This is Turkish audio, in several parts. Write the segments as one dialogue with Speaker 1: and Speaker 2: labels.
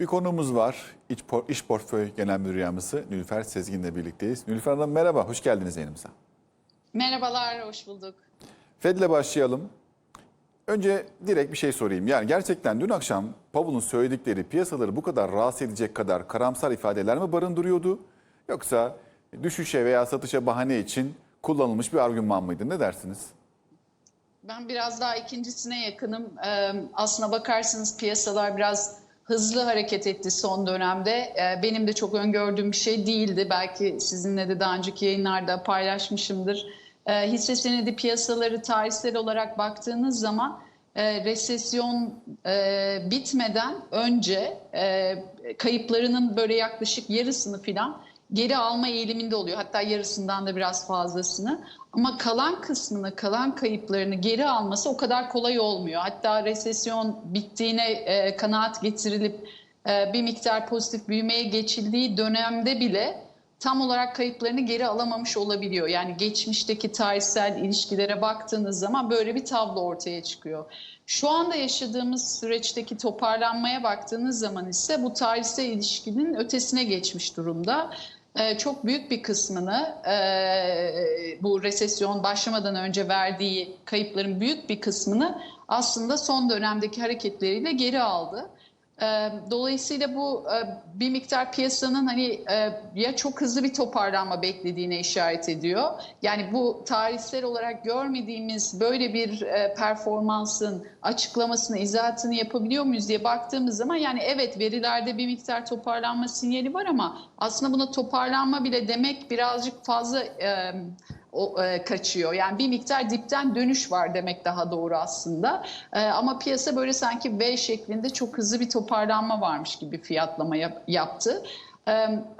Speaker 1: Bir konumuz var. İç, por- İş Portföy Genel Müdür Yardımcısı Nülfer Sezgin'le birlikteyiz. Nülfer Hanım merhaba, hoş geldiniz yayınımıza.
Speaker 2: Merhabalar, hoş bulduk.
Speaker 1: Fed'le başlayalım. Önce direkt bir şey sorayım. Yani gerçekten dün akşam Powell'ın söyledikleri piyasaları bu kadar rahatsız edecek kadar karamsar ifadeler mi barındırıyordu? Yoksa düşüşe veya satışa bahane için kullanılmış bir argüman mıydı? Ne dersiniz?
Speaker 2: Ben biraz daha ikincisine yakınım. Aslına bakarsanız piyasalar biraz hızlı hareket etti son dönemde. Ee, benim de çok öngördüğüm bir şey değildi. Belki sizinle de daha önceki yayınlarda paylaşmışımdır. Ee, hisse senedi piyasaları tarihsel olarak baktığınız zaman e, resesyon e, bitmeden önce e, kayıplarının böyle yaklaşık yarısını filan geri alma eğiliminde oluyor. Hatta yarısından da biraz fazlasını. Ama kalan kısmını, kalan kayıplarını geri alması o kadar kolay olmuyor. Hatta resesyon bittiğine e, kanaat getirilip e, bir miktar pozitif büyümeye geçildiği dönemde bile tam olarak kayıplarını geri alamamış olabiliyor. Yani geçmişteki tarihsel ilişkilere baktığınız zaman böyle bir tablo ortaya çıkıyor. Şu anda yaşadığımız süreçteki toparlanmaya baktığınız zaman ise bu tarihsel ilişkinin ötesine geçmiş durumda. Ee, çok büyük bir kısmını e, bu resesyon başlamadan önce verdiği kayıpların büyük bir kısmını aslında son dönemdeki hareketleriyle geri aldı. Dolayısıyla bu bir miktar piyasanın hani ya çok hızlı bir toparlanma beklediğine işaret ediyor. Yani bu tarihsel olarak görmediğimiz böyle bir performansın açıklamasını, izahatını yapabiliyor muyuz diye baktığımız zaman yani evet verilerde bir miktar toparlanma sinyali var ama aslında buna toparlanma bile demek birazcık fazla o, e, kaçıyor. Yani bir miktar dipten dönüş var demek daha doğru aslında. E, ama piyasa böyle sanki V şeklinde çok hızlı bir toparlanma varmış gibi fiyatlama yap, yaptı. E,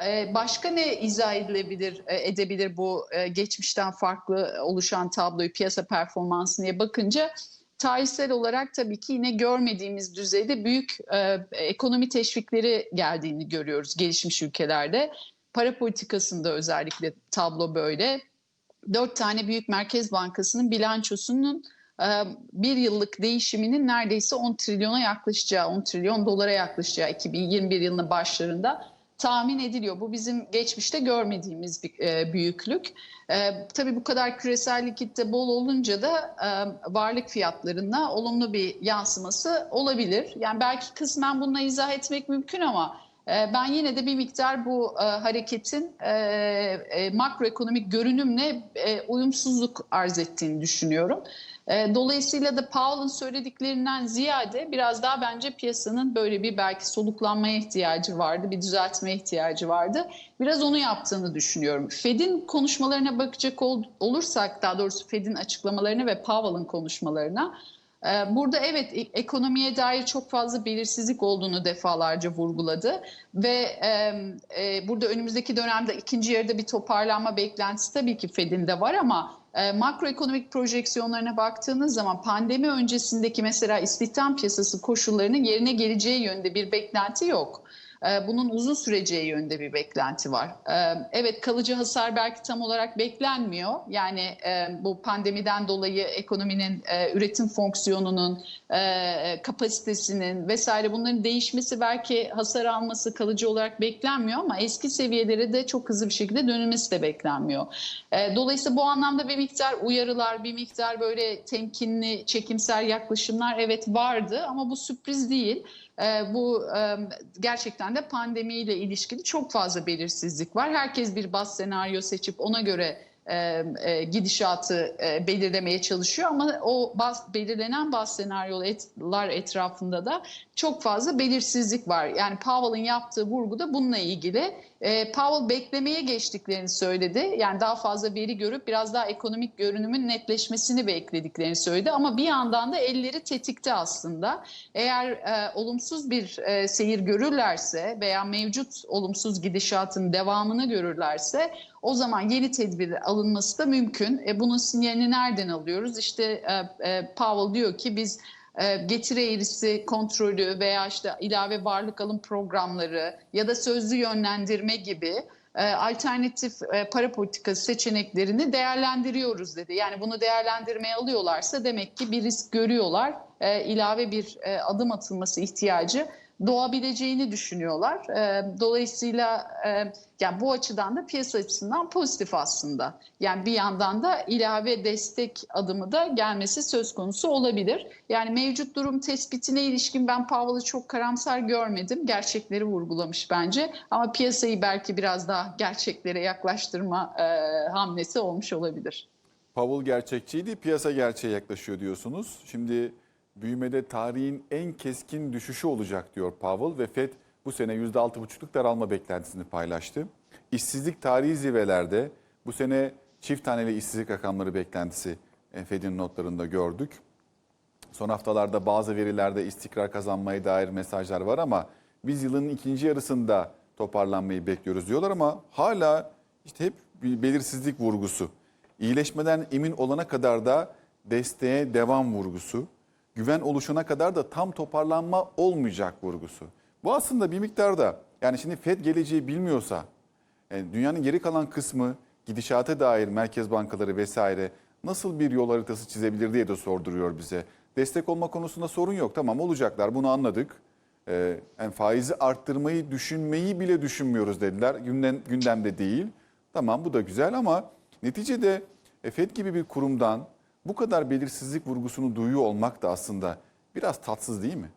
Speaker 2: e, başka ne izah edilebilir, e, edebilir bu e, geçmişten farklı oluşan tabloyu piyasa performansına bakınca tarihsel olarak tabii ki yine görmediğimiz düzeyde büyük e, ekonomi teşvikleri geldiğini görüyoruz gelişmiş ülkelerde. Para politikasında özellikle tablo böyle dört tane büyük merkez bankasının bilançosunun e, bir yıllık değişiminin neredeyse 10 trilyona yaklaşacağı, 10 trilyon dolara yaklaşacağı 2021 yılının başlarında tahmin ediliyor. Bu bizim geçmişte görmediğimiz bir e, büyüklük. E, tabii bu kadar küresel likitte bol olunca da e, varlık fiyatlarına olumlu bir yansıması olabilir. Yani belki kısmen bununla izah etmek mümkün ama ben yine de bir miktar bu e, hareketin e, e, makroekonomik görünümle uyumsuzluk arz ettiğini düşünüyorum. Dolayısıyla da Powell'ın söylediklerinden ziyade biraz daha bence piyasanın böyle bir belki soluklanmaya ihtiyacı vardı, bir düzeltme ihtiyacı vardı. Biraz onu yaptığını düşünüyorum. Fed'in konuşmalarına bakacak ol, olursak, daha doğrusu Fed'in açıklamalarına ve Powell'ın konuşmalarına, ee, Burada evet ekonomiye dair çok fazla belirsizlik olduğunu defalarca vurguladı ve e, e, burada önümüzdeki dönemde ikinci yarıda bir toparlanma beklentisi tabii ki Fed'in de var ama e, makroekonomik projeksiyonlarına baktığınız zaman pandemi öncesindeki mesela istihdam piyasası koşullarının yerine geleceği yönde bir beklenti yok. E, Bunun uzun süreceği yönde bir beklenti var. E, Evet kalıcı hasar belki tam olarak beklenmiyor. Yani e, bu pandemiden dolayı ekonominin e, üretim fonksiyonunun, e, kapasitesinin vesaire bunların değişmesi belki hasar alması kalıcı olarak beklenmiyor ama eski seviyelere de çok hızlı bir şekilde dönülmesi de beklenmiyor. Dolayısıyla bu anlamda bir miktar uyarılar, bir miktar böyle temkinli, çekimser yaklaşımlar evet vardı ama bu sürpriz değil. E, bu e, gerçekten de pandemiyle ilişkili çok fazla belirsizlik var. Herkes bir baz senaryo seçip ona göre e, e, gidişatı e, belirlemeye çalışıyor ama o baz, belirlenen baz senaryolar etrafında da çok fazla belirsizlik var. Yani Powell'ın yaptığı vurgu da bununla ilgili. E, Powell beklemeye geçtiklerini söyledi. Yani daha fazla veri görüp biraz daha ekonomik görünümün netleşmesini beklediklerini söyledi. Ama bir yandan da elleri tetikte aslında. Eğer e, olumsuz bir e, seyir görürlerse veya mevcut olumsuz gidişatın devamını görürlerse o zaman yeni tedbir alınması da mümkün. E, bunun sinyalini nereden alıyoruz? İşte e, e, Powell diyor ki biz getiri eğrisi kontrolü veya işte ilave varlık alım programları ya da sözlü yönlendirme gibi e, alternatif e, para politikası seçeneklerini değerlendiriyoruz dedi. Yani bunu değerlendirmeye alıyorlarsa demek ki bir risk görüyorlar. E, ilave bir e, adım atılması ihtiyacı doğabileceğini düşünüyorlar. E, dolayısıyla e, yani bu açıdan da piyasa açısından pozitif aslında. Yani bir yandan da ilave destek adımı da gelmesi söz konusu olabilir. Yani mevcut durum tespitine ilişkin ben Powell'ı çok karamsar görmedim. Gerçekleri vurgulamış bence. Ama piyasayı belki biraz daha gerçeklere yaklaştırma e, hamlesi olmuş olabilir.
Speaker 1: Powell gerçekçiydi, piyasa gerçeğe yaklaşıyor diyorsunuz. Şimdi büyümede tarihin en keskin düşüşü olacak diyor Powell ve Fed bu sene %6,5'luk daralma beklentisini paylaştı. İşsizlik tarihi zirvelerde bu sene çift taneli işsizlik rakamları beklentisi e, Fed'in notlarında gördük. Son haftalarda bazı verilerde istikrar kazanmaya dair mesajlar var ama biz yılın ikinci yarısında toparlanmayı bekliyoruz diyorlar ama hala işte hep bir belirsizlik vurgusu. İyileşmeden emin olana kadar da desteğe devam vurgusu. Güven oluşana kadar da tam toparlanma olmayacak vurgusu. Bu aslında bir miktarda yani şimdi Fed geleceği bilmiyorsa yani dünyanın geri kalan kısmı gidişata dair merkez bankaları vesaire nasıl bir yol haritası çizebilir diye de sorduruyor bize. Destek olma konusunda sorun yok. Tamam olacaklar bunu anladık. Ee, yani faizi arttırmayı düşünmeyi bile düşünmüyoruz dediler. Gündem, gündemde değil. Tamam bu da güzel ama neticede e, FED gibi bir kurumdan bu kadar belirsizlik vurgusunu duyuyor olmak da aslında biraz tatsız değil mi?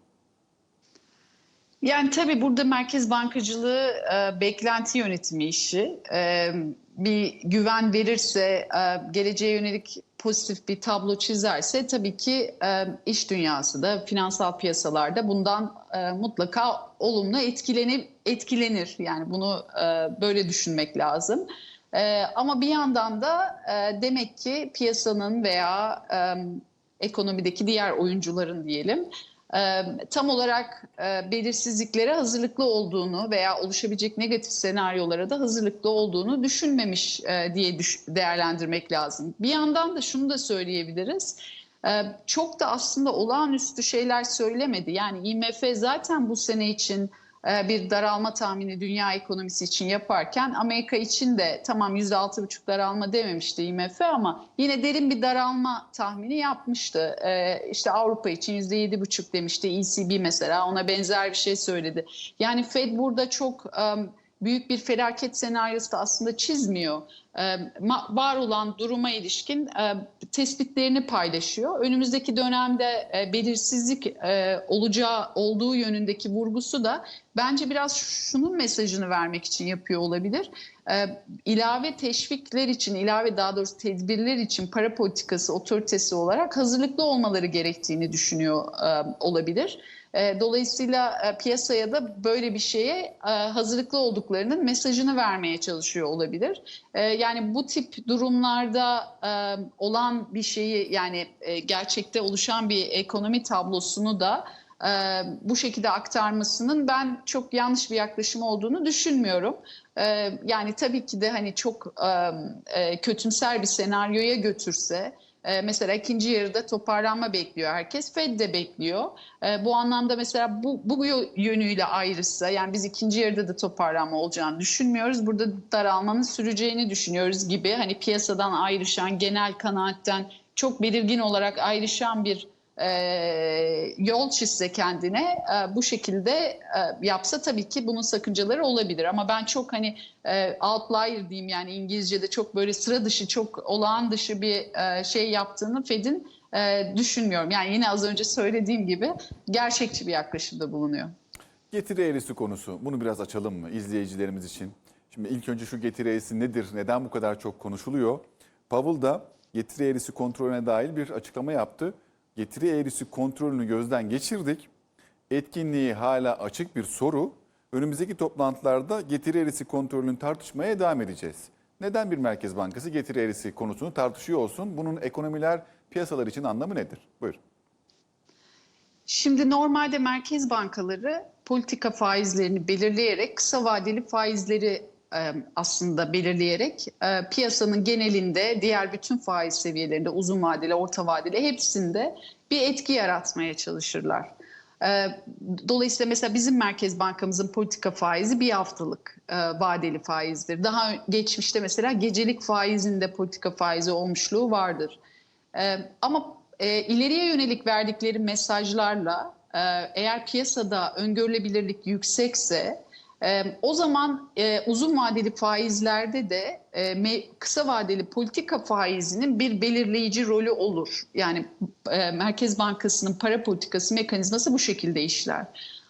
Speaker 2: Yani tabii burada merkez bankacılığı e, beklenti yönetimi işi. E, bir güven verirse, e, geleceğe yönelik pozitif bir tablo çizerse tabii ki e, iş dünyası da, finansal piyasalarda bundan e, mutlaka olumlu etkilenir. Yani bunu e, böyle düşünmek lazım. E, ama bir yandan da e, demek ki piyasanın veya e, ekonomideki diğer oyuncuların diyelim e, tam olarak e, belirsizliklere hazırlıklı olduğunu veya oluşabilecek negatif senaryolara da hazırlıklı olduğunu düşünmemiş e, diye düş- değerlendirmek lazım. Bir yandan da şunu da söyleyebiliriz. E, çok da aslında olağanüstü şeyler söylemedi. Yani IMF zaten bu sene için bir daralma tahmini dünya ekonomisi için yaparken Amerika için de tamam %6,5 daralma dememişti IMF ama yine derin bir daralma tahmini yapmıştı. E, İşte Avrupa için %7,5 demişti ECB mesela ona benzer bir şey söyledi. Yani Fed burada çok e, büyük bir felaket senaryosu da aslında çizmiyor. E, ma- Var olan duruma ilişkin e, tespitlerini paylaşıyor. Önümüzdeki dönemde e, belirsizlik e, olacağı olduğu yönündeki vurgusu da bence biraz şunun mesajını vermek için yapıyor olabilir. E, ilave teşvikler için, ilave daha doğrusu tedbirler için para politikası otoritesi olarak hazırlıklı olmaları gerektiğini düşünüyor e, olabilir. E, Dolayısıyla e, piyasaya da böyle bir şeye e, hazırlıklı olduklarının mesajını vermeye çalışıyor olabilir. Yani bu tip durumlarda olan bir şeyi yani gerçekte oluşan bir ekonomi tablosunu da bu şekilde aktarmasının ben çok yanlış bir yaklaşım olduğunu düşünmüyorum. Yani tabii ki de hani çok e, kötümser bir senaryoya götürse ee, mesela ikinci yarıda toparlanma bekliyor herkes. Fed de bekliyor. Ee, bu anlamda mesela bu, bu yönüyle ayrışsa yani biz ikinci yarıda da toparlanma olacağını düşünmüyoruz. Burada daralmanın süreceğini düşünüyoruz gibi hani piyasadan ayrışan genel kanaatten çok belirgin olarak ayrışan bir e, yol çizse kendine e, bu şekilde e, yapsa tabii ki bunun sakıncaları olabilir. Ama ben çok hani e, outlier diyeyim yani İngilizce'de çok böyle sıra dışı çok olağan dışı bir e, şey yaptığını Fed'in e, düşünmüyorum. Yani yine az önce söylediğim gibi gerçekçi bir yaklaşımda bulunuyor.
Speaker 1: Getiri eğrisi konusu. Bunu biraz açalım mı izleyicilerimiz için? Şimdi ilk önce şu getiri eğrisi nedir? Neden bu kadar çok konuşuluyor? Powell da getiri eğrisi kontrolüne dair bir açıklama yaptı. Getiri eğrisi kontrolünü gözden geçirdik. Etkinliği hala açık bir soru. Önümüzdeki toplantılarda getiri eğrisi kontrolünü tartışmaya devam edeceğiz. Neden bir merkez bankası getiri eğrisi konusunu tartışıyor olsun? Bunun ekonomiler, piyasalar için anlamı nedir? Buyurun.
Speaker 2: Şimdi normalde merkez bankaları politika faizlerini belirleyerek kısa vadeli faizleri aslında belirleyerek piyasanın genelinde diğer bütün faiz seviyelerinde uzun vadeli, orta vadeli hepsinde bir etki yaratmaya çalışırlar. Dolayısıyla mesela bizim Merkez Bankamızın politika faizi bir haftalık vadeli faizdir. Daha geçmişte mesela gecelik faizinde politika faizi olmuşluğu vardır. Ama ileriye yönelik verdikleri mesajlarla eğer piyasada öngörülebilirlik yüksekse o zaman uzun vadeli faizlerde de kısa vadeli politika faizinin bir belirleyici rolü olur. Yani Merkez Bankası'nın para politikası mekanizması bu şekilde işler.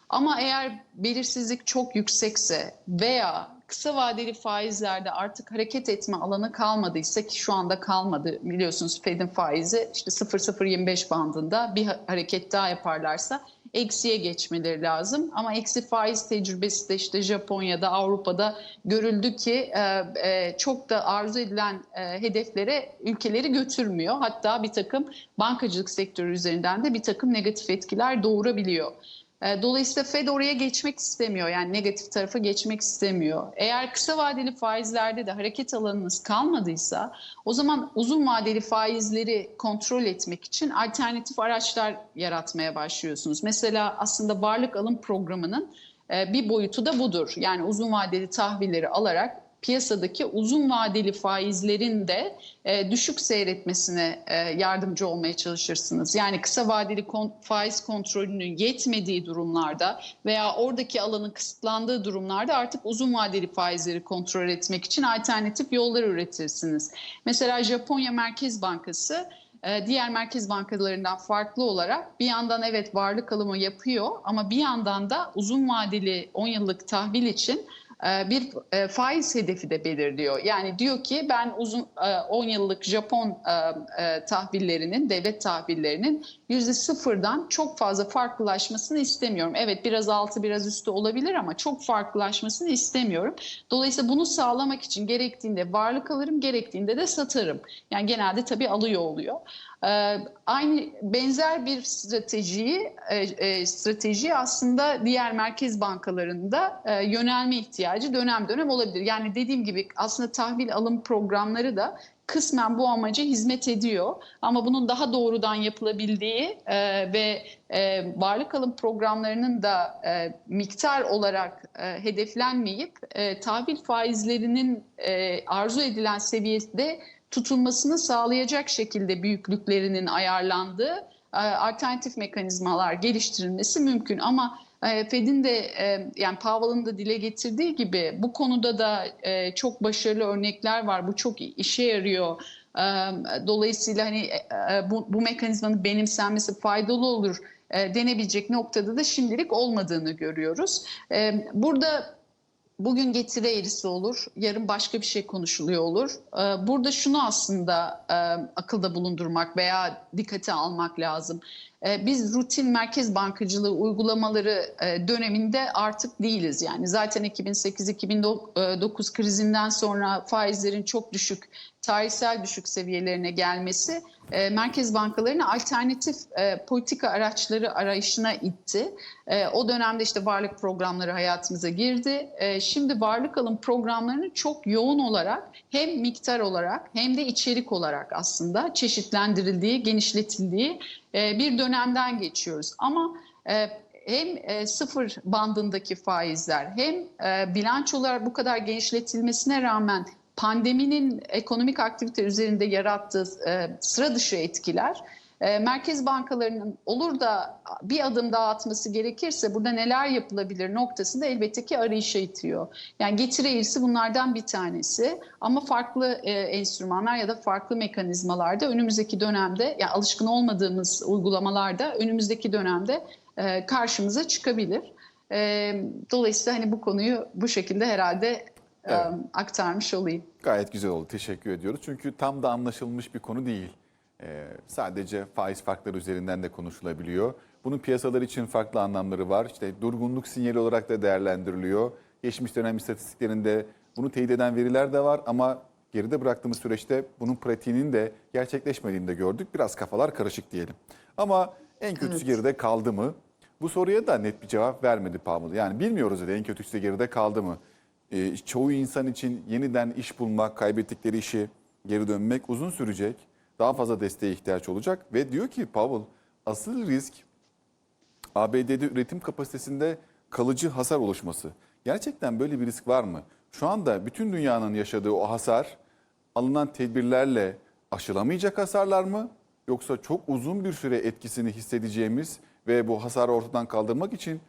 Speaker 2: Ama eğer belirsizlik çok yüksekse veya kısa vadeli faizlerde artık hareket etme alanı kalmadıysa ki şu anda kalmadı biliyorsunuz Fed'in faizi işte 0.025 bandında bir ha- hareket daha yaparlarsa eksiye geçmeleri lazım. Ama eksi faiz tecrübesi de işte Japonya'da, Avrupa'da görüldü ki e, e, çok da arzu edilen e, hedeflere ülkeleri götürmüyor. Hatta bir takım bankacılık sektörü üzerinden de bir takım negatif etkiler doğurabiliyor. E, Dolayısıyla Fed oraya geçmek istemiyor. Yani negatif tarafa geçmek istemiyor. Eğer kısa vadeli faizlerde de hareket alanınız kalmadıysa o zaman uzun vadeli faizleri kontrol etmek için alternatif araçlar yaratmaya başlıyorsunuz. Mesela aslında varlık alım programının e, bir boyutu da budur. Yani uzun vadeli tahvilleri alarak piyasadaki uzun vadeli faizlerin de e, düşük seyretmesine e, yardımcı olmaya çalışırsınız. Yani kısa vadeli kon- faiz kontrolünün yetmediği durumlarda veya oradaki alanın kısıtlandığı durumlarda artık uzun vadeli faizleri kontrol etmek için alternatif yollar üretirsiniz. Mesela Japonya Merkez Bankası e, diğer merkez bankalarından farklı olarak bir yandan evet varlık alımı yapıyor ama bir yandan da uzun vadeli 10 yıllık tahvil için bir e, faiz hedefi de belirliyor. Yani diyor ki ben uzun e, 10 yıllık Japon e, e, tahvillerinin, devlet tahvillerinin yüzde sıfırdan çok fazla farklılaşmasını istemiyorum. Evet biraz altı biraz üstü olabilir ama çok farklılaşmasını istemiyorum. Dolayısıyla bunu sağlamak için gerektiğinde varlık alırım, gerektiğinde de satarım. Yani genelde tabii alıyor oluyor. Ee, aynı benzer bir stratejiyi e, e, strateji aslında diğer merkez bankalarında e, yönelme ihtiyacı dönem dönem olabilir. Yani dediğim gibi aslında tahvil alım programları da kısmen bu amaca hizmet ediyor. Ama bunun daha doğrudan yapılabildiği e, ve e, varlık alım programlarının da e, miktar olarak e, hedeflenmeyip e, tahvil faizlerinin e, arzu edilen seviyede tutulmasını sağlayacak şekilde büyüklüklerinin ayarlandığı e, alternatif mekanizmalar geliştirilmesi mümkün. Ama Fed'in de e, yani Powell'ın da dile getirdiği gibi bu konuda da e, çok başarılı örnekler var. Bu çok işe yarıyor. E, Dolayısıyla hani e, bu, bu mekanizmanın benimsenmesi faydalı olur denebilecek noktada da şimdilik olmadığını görüyoruz. E, Burada Bugün getiri eğrisi olur, yarın başka bir şey konuşuluyor olur. Ee, Burada şunu aslında e, akılda bulundurmak veya dikkate almak lazım. Ee, Biz rutin merkez bankacılığı uygulamaları e, döneminde artık değiliz. Yani zaten 2008-2009 krizinden sonra faizlerin çok düşük, tarihsel düşük seviyelerine gelmesi e, merkez bankalarını alternatif e, politika araçları arayışına itti. E, o dönemde işte varlık programları hayatımıza girdi. E, şimdi varlık alım programlarını çok yoğun olarak hem miktar olarak hem de içerik olarak aslında çeşitlendirildiği, genişletildiği e, bir dönemden geçiyoruz. Ama e, hem e, sıfır bandındaki faizler hem e, bilançolar bu kadar genişletilmesine rağmen pandeminin ekonomik aktivite üzerinde yarattığı e, sıra dışı etkiler e, merkez bankalarının olur da bir adım daha atması gerekirse burada neler yapılabilir noktasında elbette ki arayışa itiyor. Yani getiri eğrisi bunlardan bir tanesi ama farklı e, enstrümanlar ya da farklı mekanizmalarda önümüzdeki dönemde yani alışkın olmadığımız uygulamalarda önümüzdeki dönemde e, karşımıza çıkabilir. E, dolayısıyla hani bu konuyu bu şekilde herhalde
Speaker 1: Evet.
Speaker 2: aktarmış olayım.
Speaker 1: Gayet güzel oldu. Teşekkür ediyoruz. Çünkü tam da anlaşılmış bir konu değil. Ee, sadece faiz farkları üzerinden de konuşulabiliyor. Bunun piyasalar için farklı anlamları var. İşte durgunluk sinyali olarak da değerlendiriliyor. Geçmiş dönem istatistiklerinde bunu teyit eden veriler de var ama geride bıraktığımız süreçte bunun pratiğinin de gerçekleşmediğini de gördük. Biraz kafalar karışık diyelim. Ama en kötüsü geride kaldı mı? Bu soruya da net bir cevap vermedi Powell. Yani bilmiyoruz dedi en kötüsü de geride kaldı mı? Ee, çoğu insan için yeniden iş bulmak, kaybettikleri işi geri dönmek uzun sürecek. Daha fazla desteğe ihtiyaç olacak ve diyor ki Powell asıl risk ABD'de üretim kapasitesinde kalıcı hasar oluşması. Gerçekten böyle bir risk var mı? Şu anda bütün dünyanın yaşadığı o hasar alınan tedbirlerle aşılamayacak hasarlar mı? Yoksa çok uzun bir süre etkisini hissedeceğimiz ve bu hasarı ortadan kaldırmak için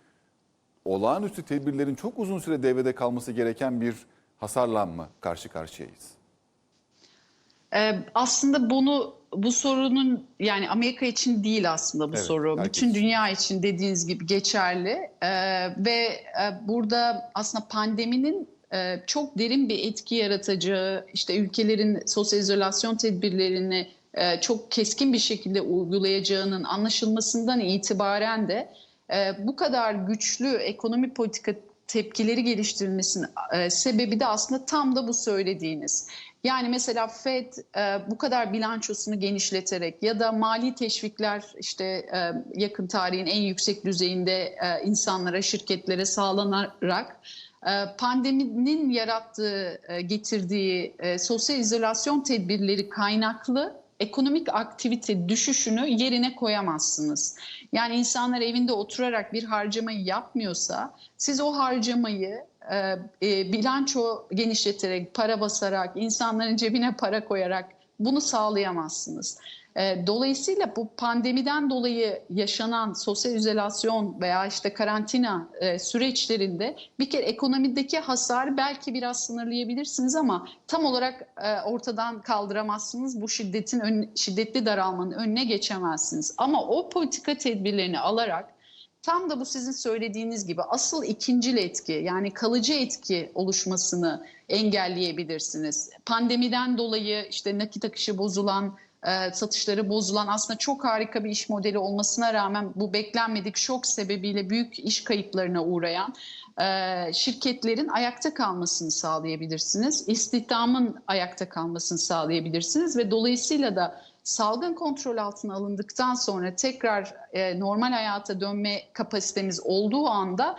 Speaker 1: olağanüstü tedbirlerin çok uzun süre devrede kalması gereken bir hasarla mı karşı karşıyayız?
Speaker 2: Ee, aslında bunu bu sorunun yani Amerika için değil aslında bu
Speaker 1: Evet,
Speaker 2: soru.
Speaker 1: herkes
Speaker 2: Bütün dünya için dediğiniz gibi geçerli. Ee, ve e, burada aslında pandeminin e, çok derin bir etki yaratacağı, işte ülkelerin sosyal izolasyon tedbirlerini e, çok keskin bir şekilde uygulayacağının anlaşılmasından itibaren de e, bu kadar güçlü ekonomi politika tepkileri geliştirilmesinin e, sebebi de aslında tam da bu söylediğiniz. Yani mesela Fed e, bu kadar bilançosunu genişleterek ya da mali teşvikler işte yakın tarihin en yüksek düzeyinde insanlara, şirketlere sağlanarak pandeminin yarattığı, getirdiği sosyal izolasyon tedbirleri kaynaklı ekonomik aktivite düşüşünü yerine koyamazsınız. Yani insanlar evinde oturarak bir harcamayı yapmıyorsa siz o harcamayı e, e, bilanço genişleterek, para basarak, insanların cebine para koyarak bunu sağlayamazsınız. E, dolayısıyla bu pandemiden dolayı yaşanan sosyal izolasyon veya işte karantina e, süreçlerinde bir kere ekonomideki hasarı belki biraz sınırlayabilirsiniz ama tam olarak e, ortadan kaldıramazsınız. Bu şiddetin şiddetli daralmanın önüne geçemezsiniz. Ama o politika tedbirlerini alarak tam da bu sizin söylediğiniz gibi asıl ikincil etki yani kalıcı etki oluşmasını engelleyebilirsiniz. Pandemiden dolayı işte nakit akışı bozulan, e, satışları bozulan aslında çok harika bir iş modeli olmasına rağmen bu beklenmedik şok sebebiyle büyük iş kayıplarına uğrayan e, şirketlerin ayakta kalmasını sağlayabilirsiniz. İstihdamın ayakta kalmasını sağlayabilirsiniz ve dolayısıyla da salgın kontrol altına alındıktan sonra tekrar e, normal hayata dönme kapasitemiz olduğu anda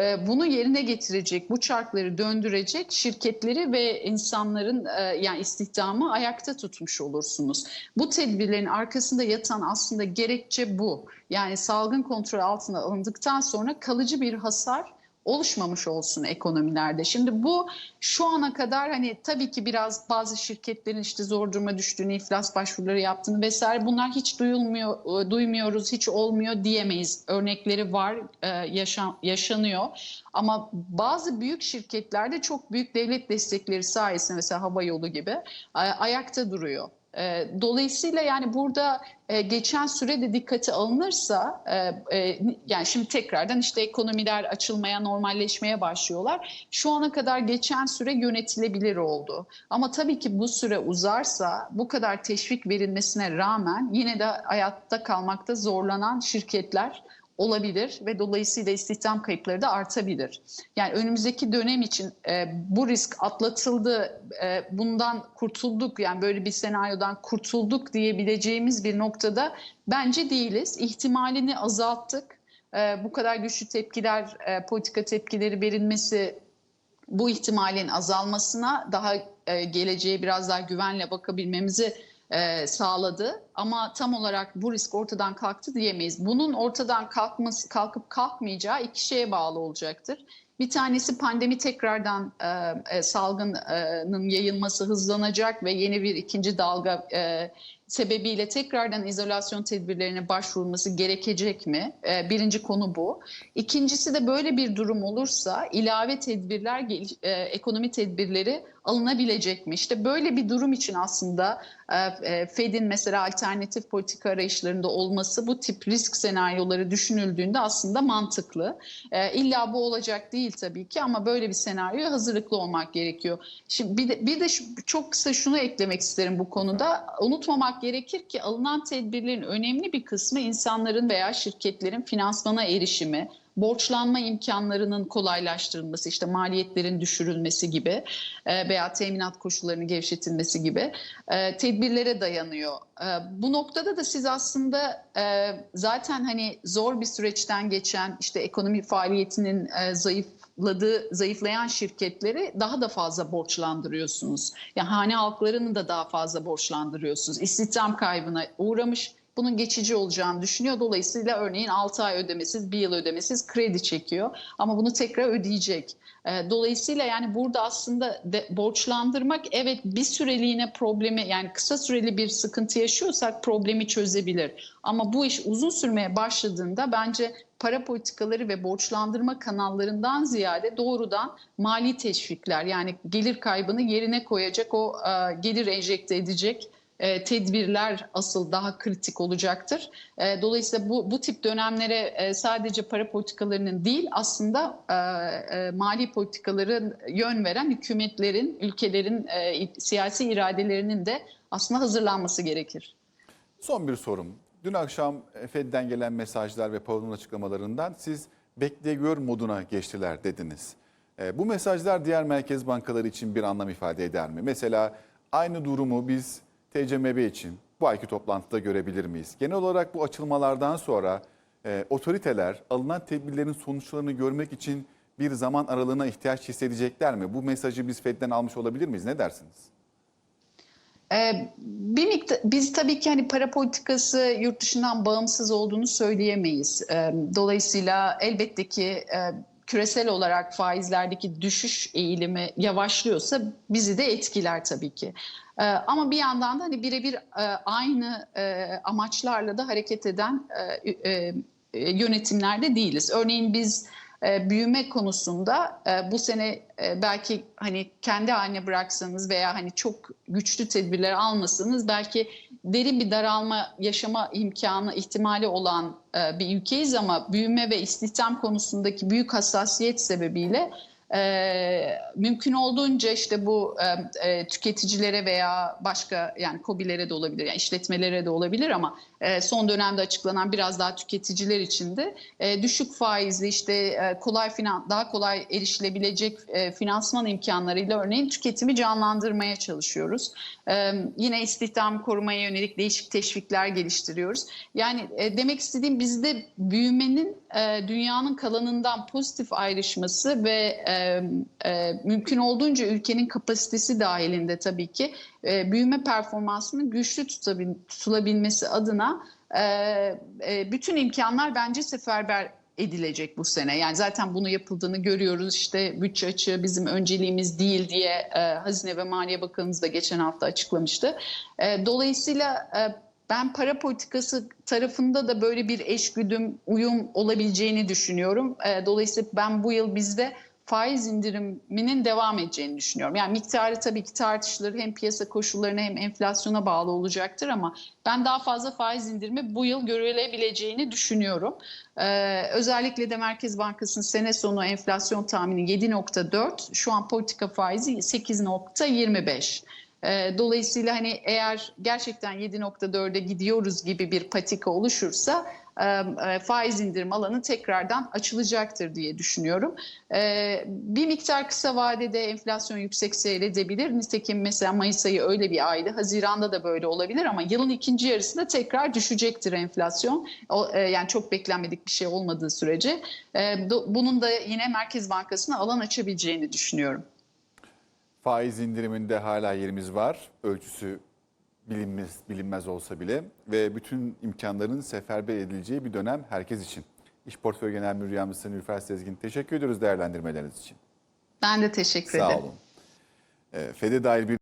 Speaker 2: e, bunu yerine getirecek, bu çarkları döndürecek şirketleri ve insanların e, yani istihdamı ayakta tutmuş olursunuz. Bu tedbirlerin arkasında yatan aslında gerekçe bu. Yani salgın kontrol altına alındıktan sonra kalıcı bir hasar oluşmamış olsun ekonomilerde. Şimdi bu şu ana kadar hani tabii ki biraz bazı şirketlerin işte zor duruma düştüğünü, iflas başvuruları yaptığını vesaire bunlar hiç duyulmuyor, e, duymuyoruz, hiç olmuyor diyemeyiz. Örnekleri var, e, yaşan, yaşanıyor. Ama bazı büyük şirketlerde çok büyük devlet destekleri sayesinde mesela hava yolu gibi ayakta duruyor. E, Dolayısıyla yani burada e, geçen süre de dikkate alınırsa e, e, yani şimdi tekrardan işte ekonomiler açılmaya, normalleşmeye başlıyorlar. Şu ana kadar geçen süre yönetilebilir oldu. Ama tabii ki bu süre uzarsa bu kadar teşvik verilmesine rağmen yine de hayatta kalmakta zorlanan şirketler olabilir ve dolayısıyla istihdam kayıpları da artabilir. Yani önümüzdeki dönem için e, bu risk atlatıldı, e, bundan kurtulduk yani böyle bir senaryodan kurtulduk diyebileceğimiz bir noktada bence değiliz. İhtimalini azalttık. E, bu kadar güçlü tepkiler, e, politika tepkileri verilmesi bu ihtimalin azalmasına daha e, geleceğe biraz daha güvenle bakabilmemizi e, sağladı. Ama tam olarak bu risk ortadan kalktı diyemeyiz. Bunun ortadan kalkması, kalkıp kalkmayacağı iki şeye bağlı olacaktır. Bir tanesi pandemi tekrardan e, e, salgının yayılması hızlanacak ve yeni bir ikinci dalga e, sebebiyle tekrardan izolasyon tedbirlerine başvurulması gerekecek mi? E, birinci konu bu. İkincisi de böyle bir durum olursa ilave tedbirler, e, ekonomi tedbirleri alınabilecek mi? İşte böyle bir durum için aslında e, e, Fed'in mesela alternatif politika arayışlarında olması bu tip risk senaryoları düşünüldüğünde aslında mantıklı. E, İlla bu olacak değil tabii ki ama böyle bir senaryoya hazırlıklı olmak gerekiyor. Şimdi bir de, bir de çok kısa şunu eklemek isterim bu konuda. Unutmamak gerekir ki alınan tedbirlerin önemli bir kısmı insanların veya şirketlerin finansmana erişimi, borçlanma imkanlarının kolaylaştırılması, işte maliyetlerin düşürülmesi gibi e, veya teminat koşullarının gevşetilmesi gibi e, tedbirlere dayanıyor. E, Bu noktada da siz aslında zaten hani zor bir süreçten geçen işte ekonomi faaliyetinin e, zayıfladığı, zayıflayan şirketleri daha da fazla borçlandırıyorsunuz. Yani hane halklarını da daha fazla borçlandırıyorsunuz. İstihdam kaybına uğramış bunun geçici olacağını düşünüyor. Dolayısıyla örneğin 6 ay ödemesiz, 1 yıl ödemesiz kredi çekiyor ama bunu tekrar ödeyecek. E, Dolayısıyla yani burada aslında de, borçlandırmak evet bir süreliğine problemi yani kısa süreli bir sıkıntı yaşıyorsak problemi çözebilir. Ama bu iş uzun sürmeye başladığında bence para politikaları ve borçlandırma kanallarından ziyade doğrudan mali teşvikler yani gelir kaybını yerine koyacak o e, gelir enjekte edecek e, tedbirler asıl daha kritik olacaktır. E, dolayısıyla bu, bu tip dönemlere e, sadece para politikalarının değil aslında e, e, mali politikaların yön veren hükümetlerin, ülkelerin e, siyasi iradelerinin de aslında hazırlanması gerekir.
Speaker 1: Son bir sorum. Dün akşam Fed'den gelen mesajlar ve Powell'ın açıklamalarından siz bekle moduna geçtiler dediniz. E, Bu mesajlar diğer merkez bankaları için bir anlam ifade eder mi? Mesela aynı durumu biz TCMB için bu ayki toplantıda görebilir miyiz? Genel olarak bu açılmalardan sonra e, otoriteler alınan tedbirlerin sonuçlarını görmek için bir zaman aralığına ihtiyaç hissedecekler mi? Bu mesajı biz Fed'den almış olabilir miyiz? Ne dersiniz?
Speaker 2: Ee, bir miktar, biz tabii ki hani para politikası yurt dışından bağımsız olduğunu söyleyemeyiz. Ee, dolayısıyla elbette ki e, küresel olarak faizlerdeki düşüş eğilimi yavaşlıyorsa bizi de etkiler tabii ki. Ee, ama bir yandan da hani birebir e, aynı e, amaçlarla da hareket eden e, yönetimlerde değiliz. Örneğin biz e, büyüme konusunda e, bu sene e, belki hani kendi haline bıraksanız veya hani çok güçlü tedbirler almasanız belki derin bir daralma yaşama imkanı ihtimali olan bir ülkeyiz ama büyüme ve istihdam konusundaki büyük hassasiyet sebebiyle e, mümkün olduğunca işte bu e, tüketicilere veya başka yani kobilere de olabilir, yani işletmelere de olabilir ama e, son dönemde açıklanan biraz daha tüketiciler için de e, düşük faizli işte e, kolay finan daha kolay erişilebilecek e, finansman imkanlarıyla örneğin tüketimi canlandırmaya çalışıyoruz. E, yine istihdam korumaya yönelik değişik teşvikler geliştiriyoruz. Yani e, demek istediğim bizde büyümenin e, dünyanın kalanından pozitif ayrışması ve e, mümkün olduğunca ülkenin kapasitesi dahilinde tabii ki büyüme performansını güçlü tutulabilmesi adına bütün imkanlar bence seferber edilecek bu sene. Yani zaten bunu yapıldığını görüyoruz. İşte bütçe açığı bizim önceliğimiz değil diye e, Hazine ve Maliye Bakanımız da geçen hafta açıklamıştı. E, dolayısıyla e, ben para politikası tarafında da böyle bir eşgüdüm, uyum olabileceğini düşünüyorum. Dolayısıyla ben bu yıl bizde faiz indiriminin devam edeceğini düşünüyorum. Yani miktarı tabii ki tartışılır. Hem piyasa koşullarına hem enflasyona bağlı olacaktır ama ben daha fazla faiz indirimi bu yıl görülebileceğini düşünüyorum. Ee, özellikle de Merkez Bankası'nın sene sonu enflasyon tahmini 7.4, şu an politika faizi 8.25. Ee, Dolayısıyla hani eğer gerçekten 7.4'e gidiyoruz gibi bir patika oluşursa faiz indirim alanı tekrardan açılacaktır diye düşünüyorum. Ee, Bir miktar kısa vadede enflasyon yüksek seyredebilir. Nitekim mesela Mayıs ayı öyle bir aydı. Haziranda da böyle olabilir ama yılın ikinci yarısında tekrar düşecektir enflasyon. E, Yani çok beklenmedik bir şey olmadığı sürece. E, Bunun da yine Merkez Bankası'na alan açabileceğini düşünüyorum.
Speaker 1: Faiz indiriminde hala yerimiz var. Ölçüsü bilinmez, bilinmez olsa bile ve bütün imkanların seferber edileceği bir dönem herkes için. İş Portföy Genel Müdür Yardımcısı Nülfer Sezgin teşekkür ediyoruz değerlendirmeleriniz için.
Speaker 2: Ben de teşekkür
Speaker 1: Sağ
Speaker 2: ederim.
Speaker 1: olun. Ee, FED'e dair bir